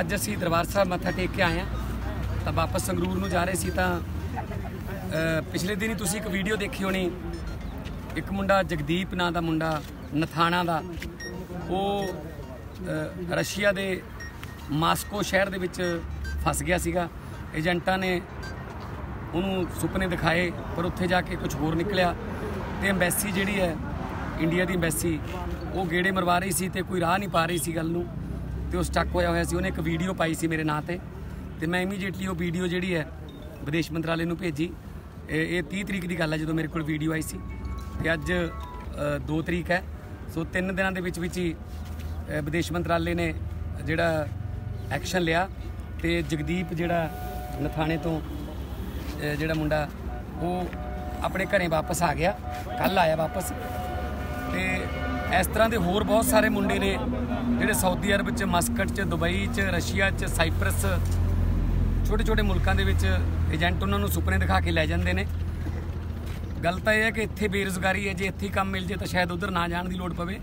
ਅੱਜ ਅਸੀਂ ਦਰਬਾਰ ਸਾਹਿਬ ਮੱਥਾ ਟੇਕ ਕੇ ਆਏ ਆ ਤਾਂ ਵਾਪਸ ਸੰਗਰੂਰ ਨੂੰ ਜਾ ਰਹੇ ਸੀ ਤਾਂ ਅ, ਪਿਛਲੇ ਦਿਨੀ ਤੁਸੀਂ ਇੱਕ ਵੀਡੀਓ ਦੇਖੀ ਹੋਣੀ। ਇੱਕ ਮੁੰਡਾ ਜਗਦੀਪ ਨਾਂ ਦਾ ਮੁੰਡਾ ਨਥਾਣਾ ਦਾ। ਉਹ ਰਸ਼ੀਆ ਦੇ ਮਾਸਕੋ ਸ਼ਹਿਰ ਦੇ ਵਿੱਚ ਫਸ ਗਿਆ ਸੀਗਾ। ਏਜੰਟਾਂ ਨੇ ਉਹਨੂੰ ਸੁਪਨੇ ਦਿਖਾਏ ਪਰ ਉੱਥੇ ਜਾ ਕੇ ਕੁਝ ਹੋਰ ਨਿਕਲਿਆ। ਤੇ ਐਮਬੈਸੀ ਜਿਹੜੀ ਹੈ ਇੰਡੀਆ ਦੀ ਐਮਬੈਸੀ ਉਹ ਗੇੜੇ ਮਰਵਾ ਰਹੀ ਸੀ ਤੇ ਕੋਈ ਰਾਹ ਨਹੀਂ ਪਾ ਰਹੀ ਸੀ ਗੱਲ ਨੂੰ। ਤੇ ਉਹ ਸਟਕ ਹੋਇਆ ਹੋਇਆ ਸੀ। ਉਹਨੇ ਇੱਕ ਵੀਡੀਓ ਪਾਈ ਸੀ ਮੇਰੇ ਨਾਂ ਤੇ। ਤੇ ਮੈਂ ਇਮੀਡੀਏਟਲੀ ਉਹ ਵੀਡੀਓ ਜਿਹੜੀ ਹੈ ਵਿਦੇਸ਼ ਮੰਤਰਾਲੇ ਨੂੰ ਭੇਜੀ। ਇਹ ਇਹ 30 ਤਰੀਕ ਦੀ ਗੱਲ ਹੈ ਜਦੋਂ ਮੇਰੇ ਕੋਲ ਵੀਡੀਓ ਆਈ ਸੀ। ਤੇ ਅੱਜ 2 ਤਰੀਕ ਹੈ। ਸੋ ਤਿੰਨ ਦਿਨਾਂ ਦੇ ਵਿੱਚ ਵਿੱਚ ਹੀ ਵਿਦੇਸ਼ ਮੰਤਰਾਲੇ ਨੇ ਜਿਹੜਾ ਐਕਸ਼ਨ ਲਿਆ। ਤੇ ਜਗਦੀਪ ਜਿਹੜਾ ਨਥਾਣੇ ਤੋਂ ਜਿਹੜਾ ਮੁੰਡਾ, ਉਹ ਆਪਣੇ ਘਰੇ ਵਾਪਸ ਆ ਗਿਆ। ਕੱਲ ਆਇਆ ਵਾਪਸ। ਤੇ ਇਸ ਤਰ੍ਹਾਂ ਦੇ ਹੋਰ ਬਹੁਤ ਸਾਰੇ ਮੁੰਡੇ ਨੇ ਜਿਹੜੇ ਸਾਊਦੀ ਅਰਬ ਚ, ਮਸਕਟ ਚ, ਦੁਬਈ ਚ, ਰਸ਼ੀਆ ਚ, ਸਾਈਪਰਸ ਛੋਟੇ ਛੋਟੇ ਮੁਲਕਾਂ ਦੇ ਵਿੱਚ ਏਜੰਟ ਉਹਨਾਂ ਨੂੰ ਸੁਪਨੇ ਦਿਖਾ ਕੇ ਲੈ ਜਾਂਦੇ ਨੇ। ਗੱਲ ਤਾਂ ਇਹ ਹੈ ਕਿ ਇੱਥੇ ਬੇਰੁਜ਼ਗਾਰੀ ਹੈ, ਜੇ ਇੱਥੇ ਹੀ ਕੰਮ ਮਿਲ ਜੇ ਤਾਂ ਸ਼ਾਇਦ ਉਧਰ ਨਾ ਜਾਣ ਦੀ ਲੋੜ ਪਵੇ।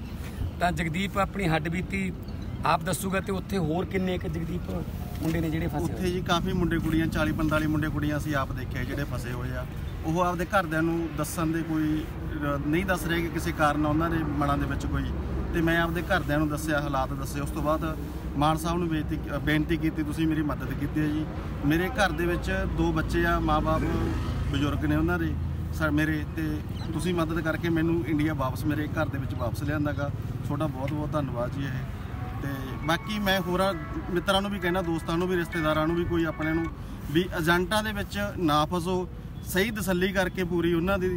ਤਾਂ ਜਗਦੀਪ ਆਪਣੀ ਹੱਡ ਬੀਤੀ, ਆਪ ਦੱਸੂਗਾ ਤੇ ਉੱਥੇ ਹੋਰ ਕਿੰਨੇ ਇੱਕ ਜਗਦੀਪ ਮੁੰਡੇ ਨੇ ਜਿਹੜੇ ਫਸੇ ਹੋਏ ਉੱਥੇ ਜੀ ਕਾਫੀ ਮੁੰਡੇ ਕੁੜੀਆਂ 40 45 ਮੁੰਡੇ ਕੁੜੀਆਂ ਅਸੀਂ ਆਪ ਦੇਖਿਆ ਜਿਹੜੇ ਫਸੇ ਹੋਏ ਆ। ਉਹ ਆਪਦੇ ਘਰਦਿਆਂ ਨੂੰ ਦੱਸਣ ਦੇ ਕੋਈ ਨਹੀਂ ਦੱਸ ਰਹੇ ਕਿ ਕਿਸੇ ਕਾਰਨ ਉਹਨਾਂ ਦੇ ਮਨਾਂ ਦੇ ਵਿੱਚ ਕੋਈ। ਤੇ ਮੈਂ ਆਪਦੇ ਘਰਦਿਆਂ ਨੂੰ ਦੱਸਿਆ, ਹਾਲਾਤ ਦੱਸੇ। ਉਸ ਤੋਂ ਬਾਅਦ ਮਾਨ ਸਾਹਿਬ ਨੂੰ ਬੇਨਤੀ ਬੇਨਤੀ ਕੀਤੀ, ਤੁਸੀਂ ਮੇਰੀ ਮਦਦ ਕੀਤੀ ਹੈ ਜੀ। ਮੇਰੇ ਘਰ ਦੇ ਵਿੱਚ ਦੋ ਬੱਚੇ ਆ ਮਾਪੇ ਬਜ਼ੁਰਗ ਨੇ ਉਹਨਾਂ ਦੇ। ਸਰ ਮੇਰੇ ਤੇ ਤੁਸੀਂ ਮਦਦ ਕਰਕੇ ਮੈਨੂੰ ਇੰਡੀਆ ਵਾਪਸ, ਮੇਰੇ ਘਰ ਦੇ ਵਿੱਚ ਵਾਪਸ ਲਿਆਂਦਾਗਾ ਤੁਹਾਡਾ ਬਹੁਤ ਬਹੁਤ ਧੰਨਵਾਦ ਜੀ ਇਹ। ਤੇ ਬਾਕੀ ਮੈਂ ਹੋਰਾਂ ਮਿੱਤਰਾਂ ਨੂੰ ਵੀ ਕਹਿਣਾ ਦੋਸਤਾਂ ਨੂੰ ਵੀ, ਰਿਸ਼ਤੇਦਾਰਾਂ ਨੂੰ ਵੀ ਕੋਈ ਆਪਣੇ ਨੂੰ ਵੀ ਏਜੰਟਾਂ ਦੇ ਵਿੱਚ ਨਾ ਫਸੋ। ਸਹੀ ਤਸੱਲੀ ਕਰਕੇ ਪੂਰੀ ਉਹਨਾਂ ਦੀ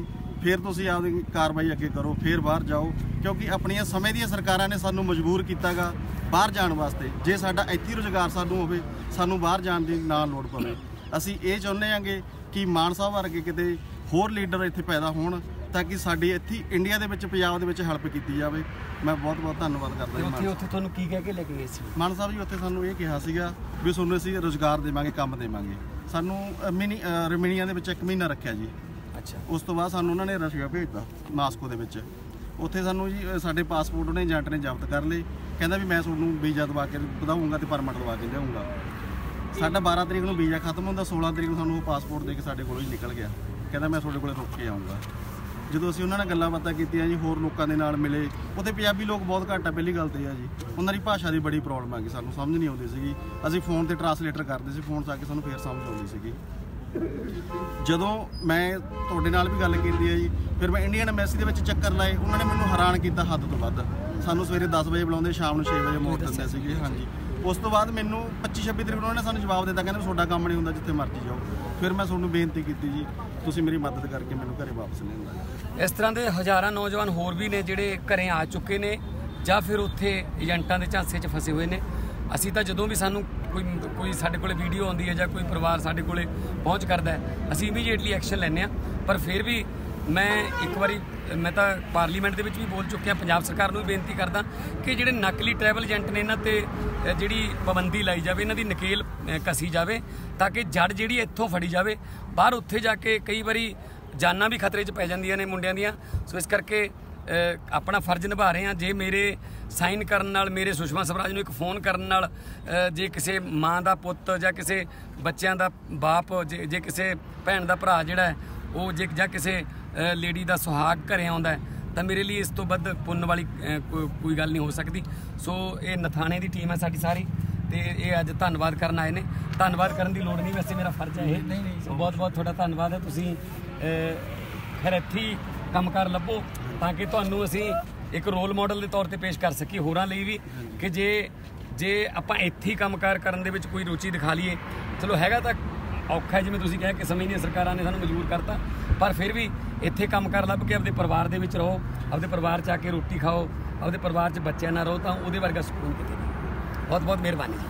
ਫਿਰ ਤੁਸੀਂ ਆਪਦੀ ਕਾਰਵਾਈ ਅੱਗੇ ਕਰੋ ਫਿਰ ਬਾਹਰ ਜਾਓ ਕਿਉਂਕਿ ਆਪਣੀਆਂ ਸਮੇਂ ਦੀਆਂ ਸਰਕਾਰਾਂ ਨੇ ਸਾਨੂੰ ਮਜਬੂਰ ਕੀਤਾਗਾ ਬਾਹਰ ਜਾਣ ਵਾਸਤੇ। ਜੇ ਸਾਡਾ ਇੱਥੇ ਹੀ ਰੁਜ਼ਗਾਰ ਸਾਨੂੰ ਹੋਵੇ ਸਾਨੂੰ ਬਾਹਰ ਜਾਣ ਦੀ ਨਾ ਲੋੜ ਪਵੇ। ਅਸੀਂ ਇਹ ਚਾਹੁੰਦੇ ਹਾਂਗੇ ਕਿ ਮਾਨ ਸਾਹਿਬ ਵਰਗੇ ਕਿਤੇ ਹੋਰ ਲੀਡਰ ਇੱਥੇ ਪੈਦਾ ਹੋਣ ਤਾਂ ਕਿ ਸਾਡੀ ਇੱਥੇ ਹੀ ਇੰਡੀਆ ਦੇ ਵਿੱਚ ਪੰਜਾਬ ਦੇ ਵਿੱਚ ਹੈਲਪ ਕੀਤੀ ਜਾਵੇ। ਮੈਂ ਬਹੁਤ ਬਹੁਤ ਧੰਨਵਾਦ ਕਰਦਾ ਮਾਨ ਉੱਥੇ ਉੱਥੇ ਤੁਹਾਨੂੰ ਕੀ ਕਹਿ ਕੇ ਲੈ ਕੇ ਗਏ ਸੀ? ਮਾਨ ਸਾਹਿਬ ਜੀ ਉੱਥੇ ਸਾਨੂੰ ਇਹ ਕਿਹਾ ਸੀਗਾ ਵੀ ਤੁਹਾਨੂੰ ਅਸੀਂ ਰੋਜ਼ਗਾਰ ਦੇਵਾਂਗੇ ਕੰਮ ਦੇਵਾਂਗੇ। ਸਾਨੂੰ ਮਿਨੀ ਰਮੀਨੀਆ ਦੇ ਵਿੱਚ ਇੱਕ ਮਹੀਨਾ ਰੱਖਿਆ ਜੀ। ਅੱਛਾ। ਉਸ ਤੋਂ ਬਾਅਦ ਸਾਨੂੰ ਉਹਨਾਂ ਨੇ ਰਸ਼ੀਆ ਭੇਜਤਾ ਮਾਸਕੋ ਦੇ ਵਿੱਚ। ਉੱਥੇ ਸਾਨੂੰ ਜੀ ਸਾਡੇ ਪਾਸਪੋਰਟ ਉਹਨੇ ਏਜੰਟ ਨੇ ਜ਼ਬਤ ਕਰ ਲਏ। ਕਹਿੰਦਾ ਵੀ ਮੈਂ ਤੁਹਾਨੂੰ ਵੀਜ਼ਾ ਦਵਾ ਕੇ ਵਧਾਉਂਗਾ ਤੇ ਪਰਮਿਟ ਦਵਾ ਕੇ ਲਿਆਉਂਗਾ ਸਾਡਾ 12 ਤਰੀਕ ਨੂੰ ਵੀਜ਼ਾ ਖਤਮ ਹੁੰਦਾ 16 ਤਰੀਕ ਨੂੰ ਸਾਨੂੰ ਉਹ ਪਾਸਪੋਰਟ ਦੇ ਕੇ ਸਾਡੇ ਕੋਲੋਂ ਹੀ ਨਿਕਲ ਗਿਆ। ਕਹਿੰਦਾ ਮੈਂ ਤੁਹਾਡੇ ਕੋਲੇ ਰੁਕ ਕੇ ਆਉਂਗਾ ਜਦੋਂ ਅਸੀਂ ਉਹਨਾਂ ਨਾਲ ਗੱਲਾਂ ਬਾਤਾਂ ਕੀਤੀਆਂ ਜੀ, ਹੋਰ ਲੋਕਾਂ ਦੇ ਨਾਲ ਮਿਲੇ, ਉੱਥੇ ਪੰਜਾਬੀ ਲੋਕ ਬਹੁਤ ਘੱਟ ਆ, ਪਹਿਲੀ ਗੱਲ ਤੇ ਆ ਜੀ। ਉਹਨਾਂ ਦੀ ਭਾਸ਼ਾ ਦੀ ਬੜੀ ਪ੍ਰੋਬਲਮ ਆ ਗਈ ਸਾਨੂੰ ਸਮਝ ਨਹੀਂ ਆਉਂਦੀ ਸੀਗੀ। ਅਸੀਂ ਫੋਨ ਤੇ ਟਰਾਂਸਲੇਟਰ ਕਰਦੇ ਸੀ ਫੋਨ 'ਚ ਆ ਕੇ ਸਾਨੂੰ ਫੇਰ ਸਮਝ ਆਉਂਦੀ ਸੀਗੀ। ਜਦੋਂ ਮੈਂ ਤੁਹਾਡੇ ਨਾਲ ਵੀ ਗੱਲ ਕੀਤੀ ਹੈ ਜੀ, ਫਿਰ ਮੈਂ ਇੰਡੀਅਨ ਐਮਬੈਸੀ ਦੇ ਵਿੱਚ ਚੱਕਰ ਲਾਏ। ਉਹਨਾਂ ਨੇ ਮੈਨੂੰ ਹੈਰਾਨ ਕੀਤਾ ਹੱਦ ਤੋਂ ਵੱਧ। ਸਾਨੂੰ ਸਵੇਰੇ 10 ਵਜੇ ਬੁਲਾਉਂਦੇ, ਸ਼ਾਮ ਨੂੰ 6 ਵਜੇ ਮੋੜ ਦਿੰਦੇ ਸੀਗੇ। ਹਾਂਜੀ। ਉਸ ਤੋਂ ਬਾਅਦ ਮੈਨੂੰ 25 26 ਤਰੀਕ ਨੂੰ ਉਹਨਾਂ ਨੇ ਸਾਨੂੰ ਜਵਾਬ ਦਿੱਤਾ, ਕਹਿੰਦੇ ਤੁਹਾਡਾ ਕੰਮ ਨਹੀਂ ਹੁੰਦਾ ਜਿੱਥੇ ਮਰਜ਼ੀ ਜਾਓ। ਫਿਰ ਮੈਂ ਤੁਹਾਨੂੰ ਬੇਨਤੀ ਕੀਤੀ ਜੀ, ਤੁਸੀਂ ਮੇਰੀ ਮਦਦ ਕਰਕੇ ਮੈਨੂੰ ਘਰੇ ਵਾਪਸ ਲਿਆਂਦਾ ਇਸ ਤਰ੍ਹਾਂ ਦੇ ਹਜ਼ਾਰਾਂ ਨੌਜਵਾਨ ਹੋਰ ਵੀ ਨੇ ਜਿਹੜੇ ਘਰੇ ਆ ਚੁੱਕੇ ਨੇ ਜਾਂ ਫਿਰ ਉੱਥੇ ਏਜੰਟਾਂ ਦੇ ਝਾਂਸੇ 'ਚ ਫਸੇ ਹੋਏ ਨੇ। ਅਸੀਂ ਤਾਂ ਜਦੋਂ ਵੀ ਸਾਨੂੰ ਕੋਈ ਕੋਈ ਸਾਡੇ ਕੋਲੇ ਵੀਡੀਓ ਆਉਂਦੀ ਹੈ ਜਾਂ ਕੋਈ ਪਰਿਵਾਰ ਸਾਡੇ ਕੋਲੇ ਪਹੁੰਚ ਕਰਦਾ ਹੈ, ਅਸੀਂ ਇਮੀਡੀਏਟਲੀ ਐਕਸ਼ਨ ਲੈਂਦੇ ਆ ਪਰ ਫਿਰ ਵੀ ਮੈਂ ਇੱਕ ਵਾਰੀ, ਮੈਂ ਤਾਂ ਪਾਰਲੀਮੈਂਟ ਦੇ ਵਿੱਚ ਵੀ ਬੋਲ ਚੁੱਕਿਆ, ਪੰਜਾਬ ਸਰਕਾਰ ਨੂੰ ਵੀ ਬੇਨਤੀ ਕਰਦਾ ਕਿ ਜਿਹੜੇ ਨਕਲੀ ਟਰੈਵਲ ਏਜੰਟ ਨੇ ਇਹਨਾਂ ਤੇ ਜਿਹੜੀ ਪਾਬੰਦੀ ਲਾਈ ਜਾਵੇ, ਇਹਨਾਂ ਦੀ ਨਕੇਲ ਕਸੀ ਜਾਵੇ, ਤਾਂ ਕਿ ਜੜ ਜਿਹੜੀ ਇੱਥੋਂ ਫੜੀ ਜਾਵੇ, ਬਾਹਰ ਉੱਥੇ ਜਾ ਕੇ ਕਈ ਵਾਰੀ ਜਾਨਾਂ ਵੀ ਖਤਰੇ 'ਚ ਪੈ ਜਾਂਦੀਆਂ ਨੇ ਮੁੰਡਿਆਂ ਦੀਆਂ। ਸੋ ਇਸ ਕਰਕੇ ਆਪਣਾ ਫਰਜ਼ ਨਿਭਾ ਰਹੇ ਹਾਂ। ਜੇ ਮੇਰੇ ਸਾਈਨ ਕਰਨ ਨਾਲ, ਮੇਰੇ ਸੁਸ਼ਮਾ ਸਵਰਾਜ ਨੂੰ ਇੱਕ ਫੋਨ ਕਰਨ ਨਾਲ ਜੇ ਕਿਸੇ ਮਾਂ ਦਾ ਪੁੱਤ ਜਾਂ ਕਿਸੇ ਬੱਚਿਆਂ ਦਾ ਬਾਪ, ਜੇ ਜੇ ਕਿਸੇ ਭੈਣ ਦਾ ਭਰਾ ਜਿਹੜਾ ਉਹ ਜੇ, ਜਾਂ ਕਿਸੇ ਲੇਡੀ ਦਾ ਸੁਹਾਗ ਘਰੇ ਆਉਂਦਾ ਤਾਂ ਮੇਰੇ ਲਈ ਇਸ ਤੋਂ ਵੱਧ ਪੁੰਨ ਵਾਲੀ ਕੋਈ ਗੱਲ ਨਹੀਂ ਹੋ ਸਕਦੀ। ਸੋ ਇਹ ਨਥਾਣੇ ਦੀ ਟੀਮ ਹੈ ਸਾਡੀ ਸਾਰੀ ਤੇ ਇਹ ਅੱਜ ਧੰਨਵਾਦ ਕਰਨ ਆਏ ਨੇ। ਧੰਨਵਾਦ ਕਰਨ ਦੀ ਲੋੜ ਨਹੀਂ ਵੈਸੇ ਮੇਰਾ ਫਰਜ਼ ਹੈ ਇਹ। ਸੋ ਬਹੁਤ ਬਹੁਤ ਤੁਹਾਡਾ ਧੰਨਵਾਦ ਹੈ। ਤੁਸੀਂ ਫਿਰ ਇੱਥੇ ਹੀ ਕੰਮਕਾਰ ਲੱਭੋ ਤਾਂ ਕਿ ਤੁਹਾਨੂੰ ਅਸੀਂ ਇੱਕ ਰੋਲ ਮਾਡਲ ਦੇ ਤੌਰ ਤੇ ਪੇਸ਼ ਕਰ ਸਕੀਏ ਹੋਰਾਂ ਲਈ ਵੀ ਕਿ ਜੇ ਜੇ ਆਪਾਂ ਇੱਥੇ ਹੀ ਕੰਮਕਾਰ ਕਰਨ ਦੇ ਵਿੱਚ ਕੋਈ ਰੁਚੀ ਦਿਖਾ ਲਈਏ। ਚਲੋ ਹੈਗਾ ਤਾਂ ਔਖਾ ਜਿਵੇਂ ਤੁਸੀਂ ਕਿਹਾ ਕਿ ਸਮੇਂ ਦੀਆਂ ਸਰਕਾਰਾਂ ਨੇ ਸਾਨੂੰ ਮਜਬੂਰ ਕਰਤਾ ਪਰ ਫਿਰ ਵੀ ਇੱਥੇ ਕੰਮ ਕੰਮਕਾਰ ਲੱਭ ਕੇ ਆਪਦੇ ਪਰਿਵਾਰ ਦੇ ਵਿੱਚ ਰਹੋ, ਆਪਦੇ ਪਰਿਵਾਰ 'ਚ ਆ ਕੇ ਰੋਟੀ ਖਾਓ, ਆਪਦੇ ਪਰਿਵਾਰ 'ਚ ਬੱਚਿਆਂ ਨਾਲ ਰਹੋ, ਤਾਂ ਉਹਦੇ ਵਰਗਾ ਸਕੂਨ ਕਿਤੇ ਨਹੀਂ। ਬਹੁਤ ਬਹੁਤ ਮਿਹਰਬਾਨੀ ਜੀ।